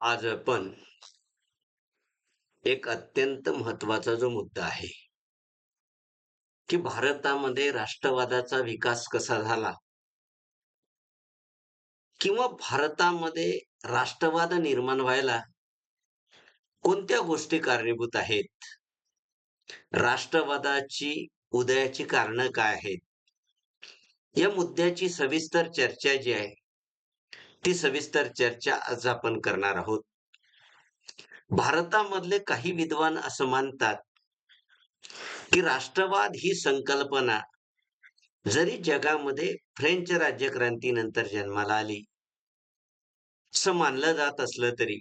आज आपण एक अत्यंत महत्त्वाचा जो मुद्दा आहे की भारतामध्ये राष्ट्रवादाचा विकास कसा झाला? किंवा भारतामध्ये राष्ट्रवाद निर्माण व्हायला कोणत्या गोष्टी कारणीभूत आहेत? राष्ट्रवादाची उदयाची कारणं काय आहेत? या मुद्द्याची सविस्तर चर्चा जी आहे ती सविस्तर चर्चा आज आपण करणार आहोत. भारतामधले काही विद्वान असं मानतात की राष्ट्रवाद ही संकल्पना जरी जगामध्ये फ्रेंच राज्यक्रांतीनंतर जन्माला आली असं मानलं जात असलं तरी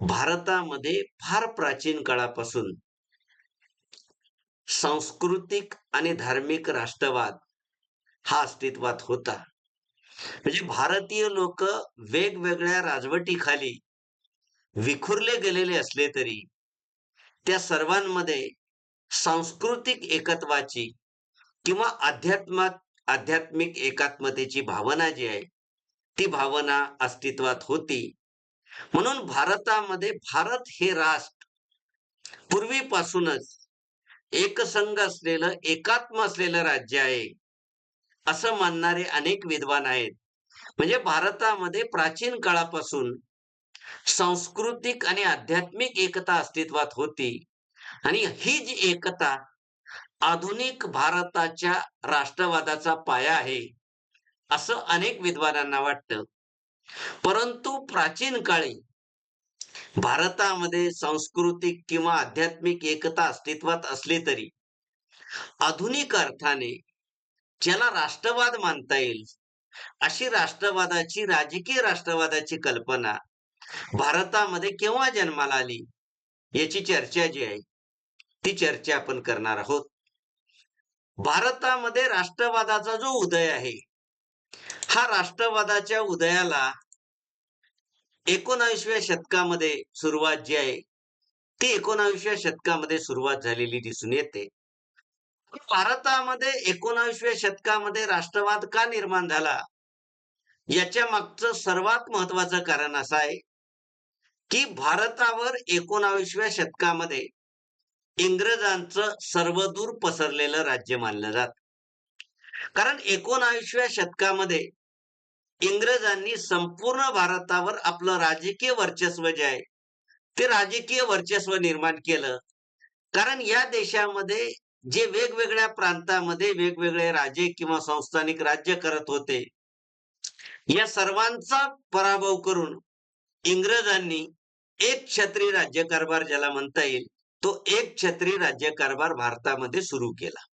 भारतामध्ये फार प्राचीन काळापासून सांस्कृतिक आणि धार्मिक राष्ट्रवाद हा अस्तित्वात होता. म्हणजे भारतीय लोक वेगवेगळ्या राजवटीखाली विखुरले गेलेले असले तरी त्या सर्वांमध्ये सांस्कृतिक एकत्वाची किंवा अध्यात्मात आध्यात्मिक एकात्मतेची भावना जी आहे ती भावना अस्तित्वात होती. म्हणून भारतामध्ये भारत हे राष्ट्र पूर्वीपासूनच एकसंघ असलेलं एकात्म असलेलं राज्य आहे. असं मानणारे अनेक विद्वान आहेत. म्हणजे भारतामध्ये प्राचीन काळापासून सांस्कृतिक आणि आध्यात्मिक एकता अस्तित्वात होती. आणि ही जी एकता आधुनिक भारताच्या राष्ट्रवादाचा पाया आहे असं अनेक विद्वानांना वाटतं. परंतु प्राचीन काळी भारतामध्ये सांस्कृतिक किंवा आध्यात्मिक एकता अस्तित्वात असली तरी आधुनिक अर्थाने ज्याला राष्ट्रवाद मानता येईल अशी राष्ट्रवादाची राजकीय राष्ट्रवादाची कल्पना भारतामध्ये केव्हा जन्माला आली याची चर्चा जी आहे ती चर्चा आपण करणार आहोत. भारतामध्ये राष्ट्रवादाचा जो उदय आहे हा राष्ट्रवादाच्या उदयाला एकोणावीसव्या शतकामध्ये सुरुवात जी आहे ती एकोणावीसव्या शतकामध्ये सुरुवात झालेली दिसून येते. भारतामध्ये एकोणावीसव्या शतकामध्ये राष्ट्रवाद का निर्माण झाला? याच्या मागचं सर्वात महत्वाचं कारण असं आहे की भारतावर एकोणावीसव्या शतकामध्ये इंग्रजांचं सर्वदूर पसरलेलं राज्य मानलं जात. कारण एकोणावीसव्या शतकामध्ये इंग्रजांनी संपूर्ण भारतावर आपलं राजकीय वर्चस्व जे आहे ते राजकीय वर्चस्व निर्माण केलं. कारण या देशामध्ये जे वेगवेगळ्या प्रांतामध्ये वेगवेगळे राजे किंवा संस्थानिक राज्य करत होते या सर्वांचा पराभव करून इंग्रजांनी एक छत्री राज्यकारभार ज्याला म्हणता येईल तो एक छत्री राज्यकारभार भारतामध्ये सुरू केला.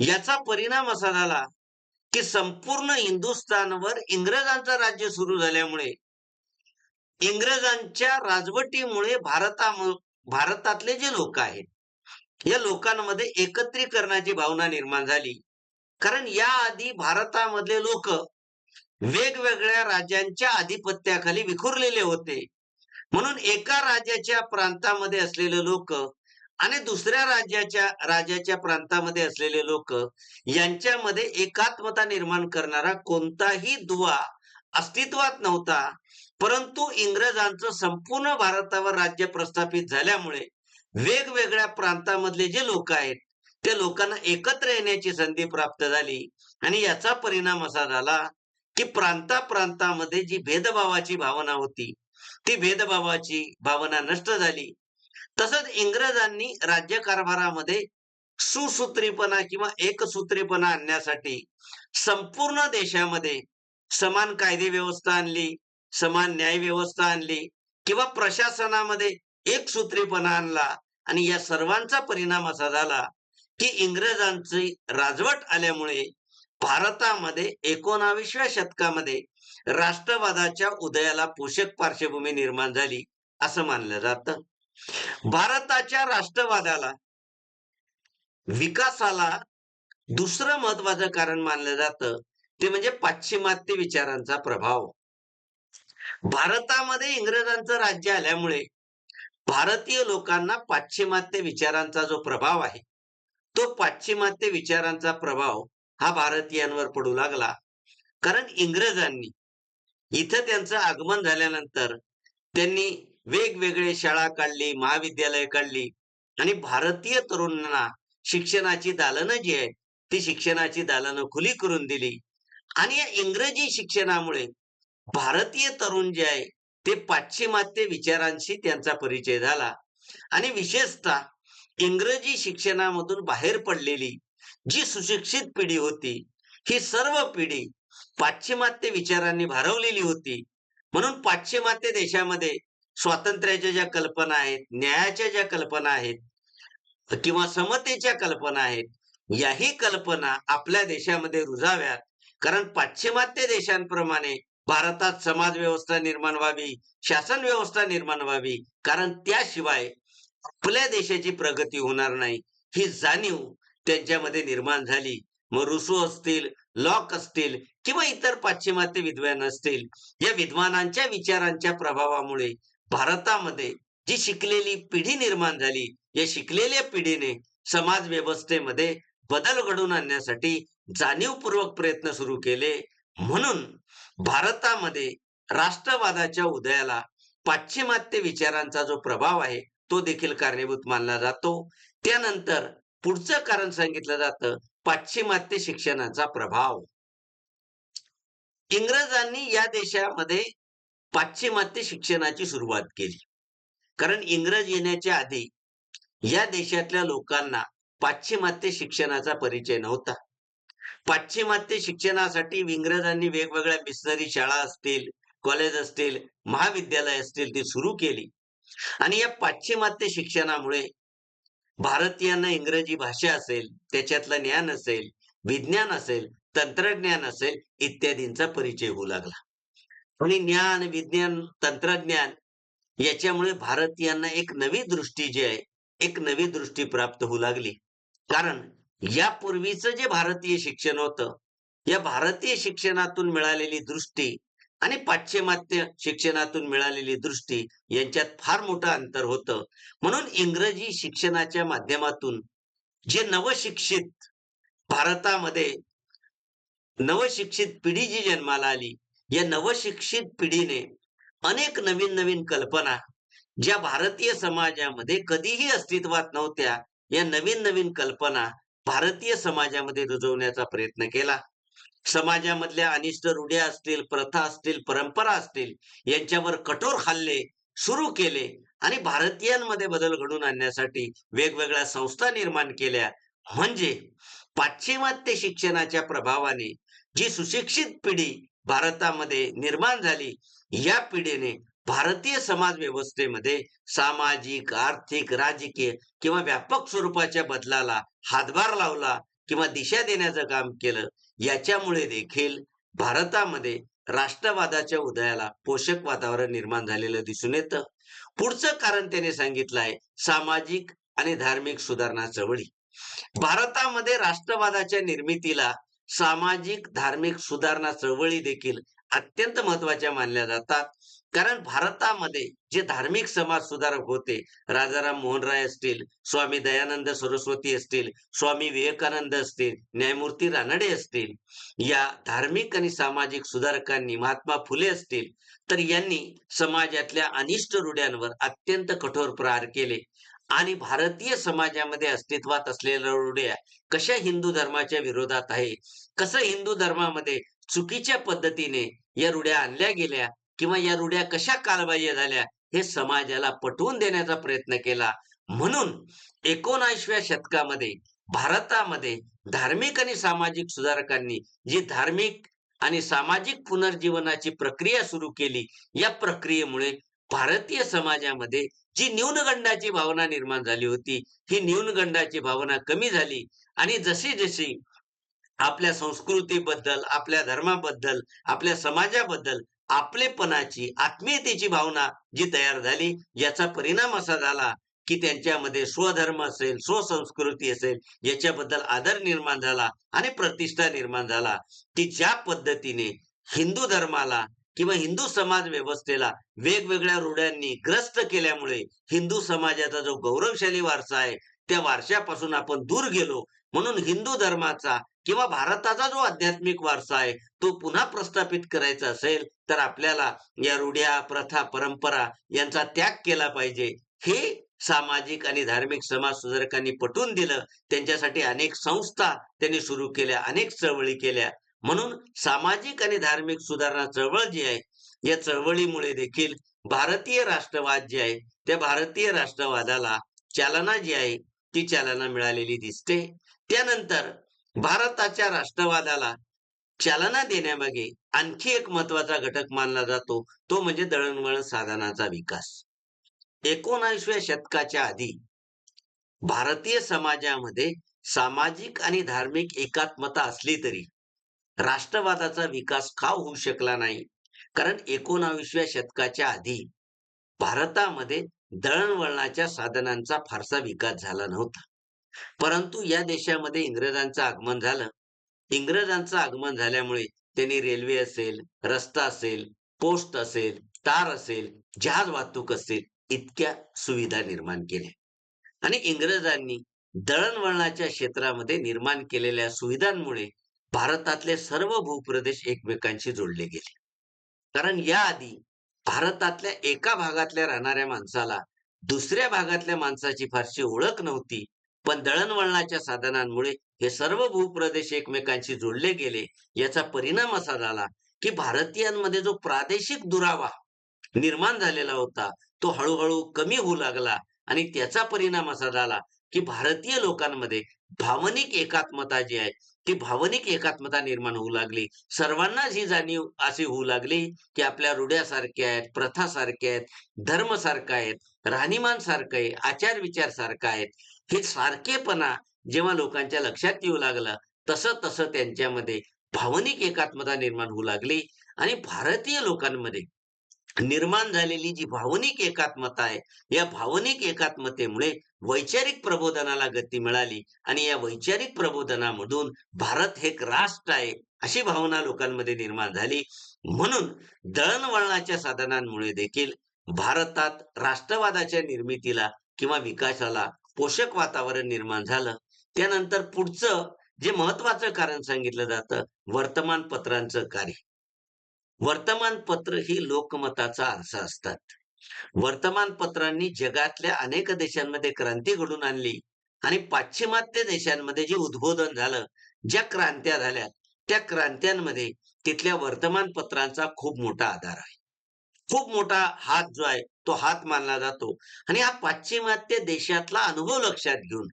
याचा परिणाम असा झाला की संपूर्ण हिंदुस्थानवर इंग्रजांचं राज्य सुरू झाल्यामुळे इंग्रजांच्या राजवटीमुळे भारता भारतातले जे लोक आहेत या लोकांमध्ये एकत्रीकरणाची भावना निर्माण झाली. कारण याआधी भारतामधले लोक वेगवेगळ्या राज्यांच्या आधिपत्याखाली विखुरलेले होते. म्हणून एका राज्याच्या प्रांतामध्ये असलेले लोक आणि दुसऱ्या राज्याच्या राज्याच्या प्रांतामध्ये असलेले लोक यांच्यामध्ये एकात्मता निर्माण करणारा कोणताही दुवा अस्तित्वात नव्हता. परंतु इंग्रजांचं संपूर्ण भारतावर राज्य प्रस्थापित झाल्यामुळे वेगवेगळ्या प्रांतामधले जे लोक आहेत त्या लोकांना एकत्र येण्याची संधी प्राप्त झाली. आणि याचा परिणाम असा झाला की प्रांता प्रांतामध्ये जी भेदभावाची भावना होती ती भेदभावाची भावना नष्ट झाली. तसंच इंग्रजांनी राज्यकारभारामध्ये सुसूत्रीपणा किंवा एकसूत्रीपणा आणण्यासाठी संपूर्ण देशामध्ये समान कायदे व्यवस्था आणली समान न्याय व्यवस्था आणली किंवा प्रशासनामध्ये एक सूत्रीपणा आणला आणि या सर्वांचा परिणाम असा झाला की इंग्रजांची राजवट आल्यामुळे भारतामध्ये एकोणावीसव्या शतकामध्ये राष्ट्रवादाच्या उदयाला पोषक पार्श्वभूमी निर्माण झाली असं मानलं जातं. भारताच्या राष्ट्रवादाला विकासाला दुसरं महत्वाचं कारण मानलं जातं ते म्हणजे पाश्चिमात्य विचारांचा प्रभाव. भारतामध्ये इंग्रजांचं राज्य आल्यामुळे भारतीय लोकांना पाश्चिमात्य विचारांचा जो प्रभाव आहे तो पाश्चिमात्य विचारांचा प्रभाव हा भारतीयांवर पडू लागला. कारण इंग्रजांनी इथं त्यांचं आगमन झाल्यानंतर त्यांनी वेगवेगळे शाळा काढली महाविद्यालय काढली आणि भारतीय तरुणांना शिक्षणाची दालनं जी आहेत ती शिक्षणाची दालनं खुली करून दिली. आणि या इंग्रजी शिक्षणामुळे भारतीय तरुण जे आहे ते पाश्चिमात्य विचारांशी त्यांचा परिचय झाला. आणि विशेषतः इंग्रजी शिक्षणामधून बाहेर पडलेली जी सुशिक्षित पिढी होती ही सर्व पिढी पाश्चिमात्य विचारांनी भारवलेली होती. म्हणून पाश्चिमात्य देशामध्ये स्वातंत्र्याच्या ज्या कल्पना आहेत न्यायाच्या ज्या कल्पना आहेत किंवा समतेच्या कल्पना आहेत याही कल्पना आपल्या देशामध्ये रुजाव्यात. कारण पाश्चिमात्य देशांप्रमाणे भारतात समाज व्यवस्था निर्माण व्हावी शासन व्यवस्था निर्माण व्हावी कारण त्याशिवाय आपल्या देशाची प्रगती होणार नाही. ही जाणीव त्यांच्यामध्ये निर्माण झाली. मग रुसो असतील लॉक असतील किंवा इतर पाश्चिमात्य विद्वान असतील या विद्वानांच्या विचारांच्या प्रभावामुळे भारतामध्ये जी शिकलेली पिढी निर्माण झाली या शिकलेल्या पिढीने समाज व्यवस्थेमध्ये बदल घडवून आणण्यासाठी जाणीवपूर्वक प्रयत्न सुरू केले. म्हणून भारतामध्ये राष्ट्रवादाच्या उदयाला पाश्चिमात्य विचारांचा जो प्रभाव आहे तो देखील कारणीभूत मानला जातो. त्यानंतर पुढचं कारण सांगितलं जातं पाश्चिमात्य शिक्षणाचा प्रभाव. इंग्रजांनी या देशामध्ये पाश्चिमात्य शिक्षणाची सुरुवात केली. कारण इंग्रज येण्याच्या आधी या देशातल्या लोकांना पाश्चिमात्य शिक्षणाचा परिचय नव्हता. पाश्चिमात्य शिक्षणासाठी इंग्रजांनी वेगवेगळ्या मिशनरी शाळा असतील कॉलेज असतील महाविद्यालय असतील ती सुरू केली. आणि या पाश्चिमात्य शिक्षणामुळे भारतीयांना इंग्रजी भाषा असेल त्याच्यातलं ज्ञान असेल विज्ञान असेल तंत्रज्ञान असेल इत्यादींचा परिचय होऊ लागला. आणि ज्ञान विज्ञान तंत्रज्ञान याच्यामुळे भारतीयांना एक नवी दृष्टी जी आहे एक नवी दृष्टी प्राप्त होऊ लागली. कारण यापूर्वीचं जे भारतीय शिक्षण होतं या भारतीय शिक्षणातून मिळालेली दृष्टी आणि पाश्चिमात्य शिक्षणातून मिळालेली दृष्टी यांच्यात फार मोठं अंतर होतं. म्हणून इंग्रजी शिक्षणाच्या माध्यमातून जे नवशिक्षित भारतामध्ये नवशिक्षित पिढी जी जन्माला आली या नवशिक्षित पिढीने अनेक नवीन नवीन कल्पना ज्या भारतीय समाजामध्ये कधीही अस्तित्वात नव्हत्या या नवीन नवीन कल्पना भारतीय समाजामध्ये रुजवण्याचा प्रयत्न केला. समाजामधल्या अनिष्ट रूढ्या असतील प्रथा असतील परंपरा असतील यांच्यावर कठोर हल्ले सुरू केले आणि भारतीयांमध्ये बदल घडून आणण्यासाठी वेगवेगळ्या संस्था निर्माण केल्या. म्हणजे पाश्चिमात्य शिक्षणाच्या प्रभावाने जी सुशिक्षित पिढी भारतामध्ये निर्माण झाली या पिढीने भारतीय समाज व्यवस्थेमध्ये सामाजिक आर्थिक राजकीय किंवा व्यापक स्वरूपाच्या बदलाला हातभार लावला किंवा दिशा देण्याचं काम केलं याच्यामुळे देखील भारतामध्ये राष्ट्रवादाच्या उदयाला पोषक वातावरण निर्माण झालेलं दिसून येतं. पुढचं कारण त्याने सांगितलं आहे सामाजिक आणि धार्मिक सुधारणा चळवळी. भारतामध्ये राष्ट्रवादाच्या निर्मितीला सामाजिक धार्मिक सुधारणा चळवळी देखील अत्यंत महत्त्वाच्या मानल्या जातात. कारण भारतामध्ये जे धार्मिक समाज सुधारक होते राजाराम मोहन राय असतील स्वामी दयानंद सरस्वती असतील स्वामी विवेकानंद असतील न्यायमूर्ती रानडे असतील या धार्मिक आणि सामाजिक सुधारकांनी महात्मा फुले असतील तर यांनी समाजातल्या अनिष्ट रूढ्यांवर अत्यंत कठोर प्रहार केले. आणि भारतीय समाजामध्ये अस्तित्वात असलेल्या रूढ्या कशा हिंदू धर्माच्या विरोधात आहे कसं हिंदू धर्मामध्ये चुकीच्या पद्धतीने या रूढ्या आणल्या गेल्या किंवा या रूढ्या कशा कालबाह्य झाल्या हे समाजाला पटवून देण्याचा प्रयत्न केला. म्हणून एकोणाशव्या शतकामध्ये भारतामध्ये धार्मिक आणि सामाजिक सुधारकांनी जी धार्मिक आणि सामाजिक पुनर्जीवनाची प्रक्रिया सुरू केली या प्रक्रियेमुळे भारतीय समाजामध्ये जी न्यूनगंडाची भावना निर्माण झाली होती ही न्यूनगंडाची भावना कमी झाली आणि जशी जशी आपल्या संस्कृतीबद्दल आपल्या धर्माबद्दल आपल्या समाजाबद्दल आपलेपणाची आत्मीयतेची भावना जी तयार झाली याचा परिणाम असा झाला की त्यांच्यामध्ये स्वधर्म असेल स्वसंस्कृती असेल याच्याबद्दल आदर निर्माण झाला आणि प्रतिष्ठा निर्माण झाला की ज्या पद्धतीने हिंदू धर्माला किंवा हिंदू समाज व्यवस्थेला वेगवेगळ्या रूढ्यांनी ग्रस्त केल्यामुळे हिंदू समाजाचा जो गौरवशाली वारसा आहे त्या वारशापासून आपण दूर गेलो. म्हणून हिंदू धर्माचा किंवा भारताचा जो आध्यात्मिक वारसा आहे तो पुन्हा प्रस्थापित करायचा असेल तर आपल्याला या रूढ्या प्रथा परंपरा यांचा त्याग केला पाहिजे. हे सामाजिक आणि धार्मिक समाज सुधारकांनी पटवून दिलं. त्यांच्यासाठी अनेक संस्था त्यांनी सुरू केल्या अनेक चळवळी केल्या. म्हणून सामाजिक आणि धार्मिक सुधारणा चळवळ जी आहे या चळवळीमुळे देखील भारतीय राष्ट्रवाद जे आहे त्या भारतीय राष्ट्रवादाला चालना जी आहे ती चालना मिळालेली दिसते. त्यानंतर भारताच्या राष्ट्रवादाला चालना देण्यामागे आणखी एक महत्त्वाचा घटक मानला जातो. तो म्हणजे दळणवळण साधनाचा विकास. एकोणावीसव्या शतकाच्या आधी भारतीय समाजामध्ये सामाजिक आणि धार्मिक एकात्मता असली तरी राष्ट्रवादाचा विकास का होऊ शकला नाही? कारण एकोणावीसव्या शतकाच्या आधी भारतामध्ये दळणवळणाच्या साधनांचा फारसा विकास झाला नव्हता. परंतु या देशामध्ये इंग्रजांचं आगमन झालं. इंग्रजांचं आगमन झाल्यामुळे त्यांनी रेल्वे असेल रस्ता असेल पोस्ट असेल तार असेल जहाज वाहतूक असेल इतक्या सुविधा निर्माण केल्या. आणि इंग्रजांनी दळणवळणाच्या क्षेत्रामध्ये निर्माण केलेल्या सुविधांमुळे भारतातले सर्व भूप्रदेश एकमेकांशी जोडले गेले. कारण याआधी भारतातल्या एका भागातल्या राहणाऱ्या माणसाला दुसऱ्या भागातल्या माणसाची फारशी ओळख नव्हती. पण दळणवळणाच्या साधनांमुळे हे सर्व भूप्रदेश एकमेकांशी जोडले गेले. याचा परिणाम असा झाला की भारतीयांमध्ये जो प्रादेशिक दुरावा निर्माण झालेला होता तो हळूहळू कमी होऊ लागला आणि त्याचा परिणाम असा झाला की भारतीय लोकांमध्ये भावनिक एकात्मता जी आहे ती भावनिक एकात्मता निर्माण होऊ लागली. सर्वांनाच ही जाणीव अशी होऊ लागली की आपल्या रूढ्यासारख्या आहेत प्रथा सारख्या आहेत धर्म सारखा आहेत राहणीमान सारखं आहे आचार विचार सारखा आहेत हे सारखेपणा जेव्हा लोकांच्या लक्षात येऊ लागलं तसं तसं त्यांच्यामध्ये भावनिक एकात्मता निर्माण होऊ लागली. आणि भारतीय लोकांमध्ये निर्माण झालेली जी भावनिक एकात्मता आहे या भावनिक एकात्मतेमुळे वैचारिक प्रबोधनाला गती मिळाली आणि या वैचारिक प्रबोधनामधून भारत हे एक राष्ट्र आहे अशी भावना लोकांमध्ये निर्माण झाली. म्हणून दळणवळणाच्या साधनांमुळे देखील भारतात राष्ट्रवादाच्या निर्मितीला किंवा विकासाला पोषक वातावरण निर्माण झालं. त्यानंतर पुढचं जे महत्वाचं कारण सांगितलं जातं वर्तमानपत्रांचं कार्य. वर्तमानपत्र ही लोकमताचा आरसा असतात. वर्तमानपत्रांनी जगातल्या अनेक देशांमध्ये क्रांती घडून आणली आणि पाश्चिमात्य देशांमध्ये जे उद्बोधन झालं ज्या क्रांत्या झाल्या त्या क्रांत्यांमध्ये तिथल्या वर्तमानपत्रांचा खूप मोठा आधार आहे. खूप मोठा हात जो आहे तो हात मानला जातो आणि हा पाश्चिमात्य देशातला अनुभव लक्षात घेऊन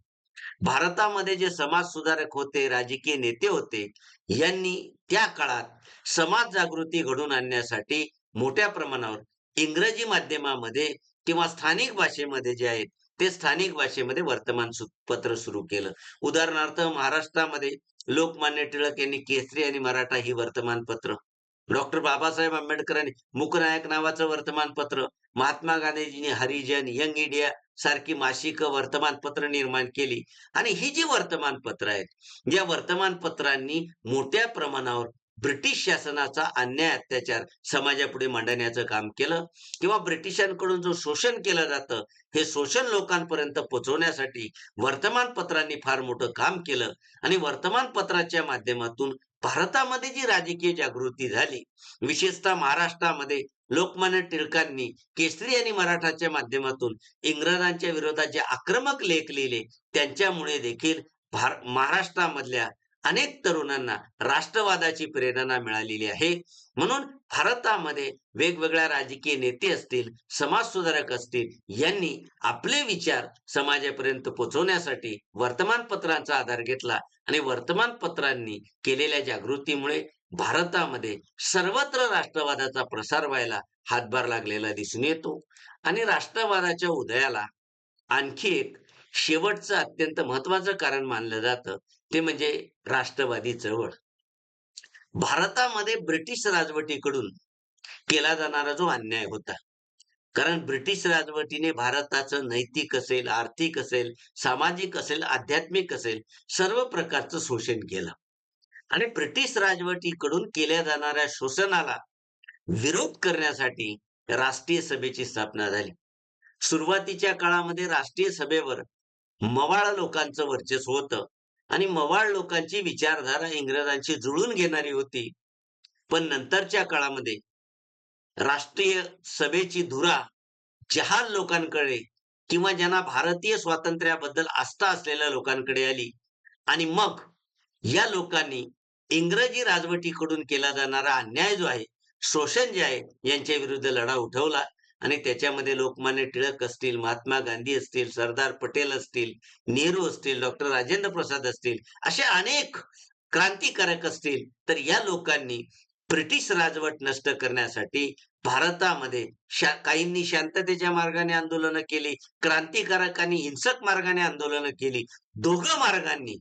भारतामध्ये जे समाज सुधारक होते राजकीय नेते होते यांनी त्या काळात समाज जागृती घडून आणण्यासाठी मोठ्या प्रमाणावर इंग्रजी माध्यमामध्ये किंवा स्थानिक भाषेमध्ये जे आहेत ते स्थानिक भाषेमध्ये वर्तमान पत्र सुरू केलं. उदाहरणार्थ महाराष्ट्रामध्ये लोकमान्य टिळक यांनी केसरी आणि मराठा ही वर्तमानपत्र डॉक्टर बाबासाहेब आंबेडकरांनी मुकनायक नावाचं वर्तमानपत्र महात्मा गांधीजींनी हरिजन यंग इंडिया सारखी मासिक वर्तमानपत्र निर्माण केली. आणि ही जी वर्तमानपत्र आहेत या वर्तमानपत्रांनी मोठ्या प्रमाणावर ब्रिटिश शासनाचा अन्याय अत्याचार समाजापुढे मांडण्याचं काम केलं. किंवा ब्रिटिशांकडून जो शोषण केलं जातं हे शोषण लोकांपर्यंत पोहोचवण्यासाठी वर्तमानपत्रांनी फार मोठं काम केलं. आणि वर्तमानपत्राच्या माध्यमातून भारतामध्ये जी राजकीय जागृती झाली विशेषतः महाराष्ट्रामध्ये लोकमान्य टिळकांनी केसरी आणि मराठाच्या माध्यमातून इंग्रजांच्या विरोधात जे आक्रमक लेख लिहिले त्यांच्यामुळे देखील भार महाराष्ट्रामधल्या अनेक तरुणांना राष्ट्रवादाची प्रेरणा मिळालेली आहे. म्हणून भारतामध्ये वेगवेगळ्या राजकीय नेते असतील समाज सुधारक असतील यांनी आपले विचार समाजापर्यंत पोहोचवण्यासाठी वर्तमानपत्रांचा आधार घेतला आणि वर्तमानपत्रांनी केलेल्या जागृतीमुळे भारतामध्ये सर्वत्र राष्ट्रवादाचा प्रसार व्हायला हातभार लागलेला दिसून येतो. आणि राष्ट्रवादाच्या उदयाला आणखी एक शेवटचं अत्यंत महत्वाचं कारण मानलं जातं ते म्हणजे राष्ट्रवादी चळवळ. भारतामध्ये ब्रिटिश राजवटीकडून केला जाणारा जो अन्याय होता कारण ब्रिटिश राजवटीने भारताचं नैतिक असेल आर्थिक असेल सामाजिक असेल आध्यात्मिक असेल सर्व प्रकारचं शोषण केलं. आणि ब्रिटिश राजवटीकडून केल्या जाणाऱ्या शोषणाला विरोध करण्यासाठी राष्ट्रीय सभेची स्थापना झाली. सुरुवातीच्या काळामध्ये राष्ट्रीय सभेवर मवाळ लोकांचं वर्चस्व होतं. आणि मवाळ लोकांची विचारधारा इंग्रजांची जुळून घेणारी होती. पण नंतरच्या काळामध्ये राष्ट्रीय सभेची धुरा जहाल लोकांकडे किंवा ज्यांना भारतीय स्वातंत्र्याबद्दल आस्था असलेल्या लोकांकडे आली. आणि मग या लोकांनी इंग्रजी राजवटीकडून केला जाणारा अन्याय जो आहे शोषण जे आहे यांच्या विरुद्ध लढा उठवला. आणि त्याच्यामध्ये लोकमान्य टिळक असतील महात्मा गांधी असतील सरदार पटेल असतील नेहरू असतील डॉक्टर राजेंद्र प्रसाद असतील असे अनेक क्रांतिकारक असतील तर या लोकांनी ब्रिटिश राजवट नष्ट करण्यासाठी भारतामध्ये शा काहींनी शांततेच्या मार्गाने आंदोलनं केली क्रांतिकारकांनी हिंसक मार्गाने आंदोलनं केली. दोघं मार्गांनी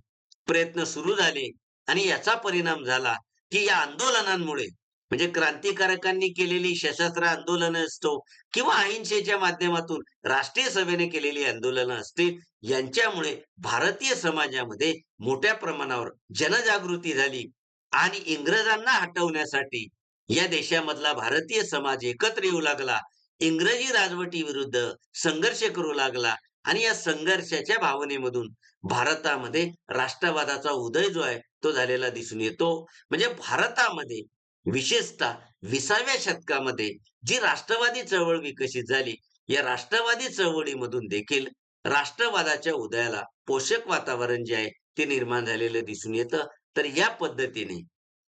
प्रयत्न सुरू झाले आणि याचा परिणाम झाला की या आंदोलनांमुळे म्हणजे क्रांतिकारकांनी केलेली सशस्त्र आंदोलनं असतो किंवा अहिंसेच्या माध्यमातून राष्ट्रीय सभेने केलेली आंदोलनं असतील यांच्यामुळे भारतीय समाजामध्ये मोठ्या प्रमाणावर जनजागृती झाली आणि इंग्रजांना हटवण्यासाठी या देशामधला भारतीय समाज एकत्र येऊ लागला इंग्रजी राजवटी विरुद्ध संघर्ष करू लागला आणि या संघर्षाच्या भावनेमधून भारतामध्ये राष्ट्रवादाचा उदय जो आहे तो झालेला दिसून येतो. म्हणजे भारतामध्ये विशेषतः विसाव्या शतकामध्ये जी राष्ट्रवादी चळवळ विकसित झाली या राष्ट्रवादी चळवळीमधून देखील राष्ट्रवादाच्या उदयाला पोषक वातावरण जे आहे ते निर्माण झालेलं दिसून येतं. तर या पद्धतीने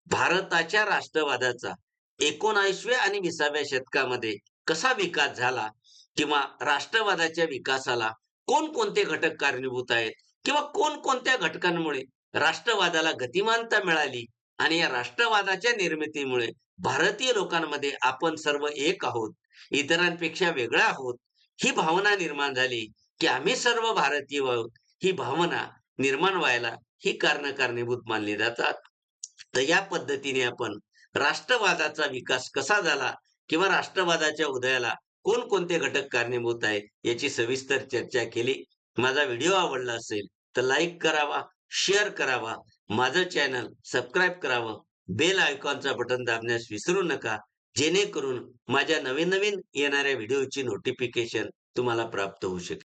भारताच्या राष्ट्रवादाचा एकोणावीसव्या आणि विसाव्या शतकामध्ये कसा विकास झाला किंवा राष्ट्रवादाच्या विकासाला कोणकोणते घटक कारणीभूत आहेत किंवा कोणकोणत्या घटकांमुळे राष्ट्रवादाला गतिमानता मिळाली आणि या राष्ट्रवादाच्या निर्मितीमुळे भारतीय लोकांमध्ये आपण सर्व एक आहोत इतरांपेक्षा वेगळा आहोत ही भावना निर्माण झाली की आम्ही सर्व भारतीय आहोत ही भावना निर्माण व्हायला ही कारण कारणीभूत मानली जातात. तर या पद्धतीने आपण राष्ट्रवादाचा विकास कसा झाला किंवा राष्ट्रवादाच्या उदयाला कोणकोणते घटक कारणीभूत आहेत याची सविस्तर चर्चा केली. माझा व्हिडिओ आवडला असेल तर लाईक करावा शेअर करावा माझं चॅनल सबस्क्राईब करावं बेल आयकॉनचा बटन दाबण्यास विसरू नका जेणेकरून माझ्या नवीन नवीन येणाऱ्या व्हिडिओची नोटिफिकेशन तुम्हाला प्राप्त होऊ शकेल.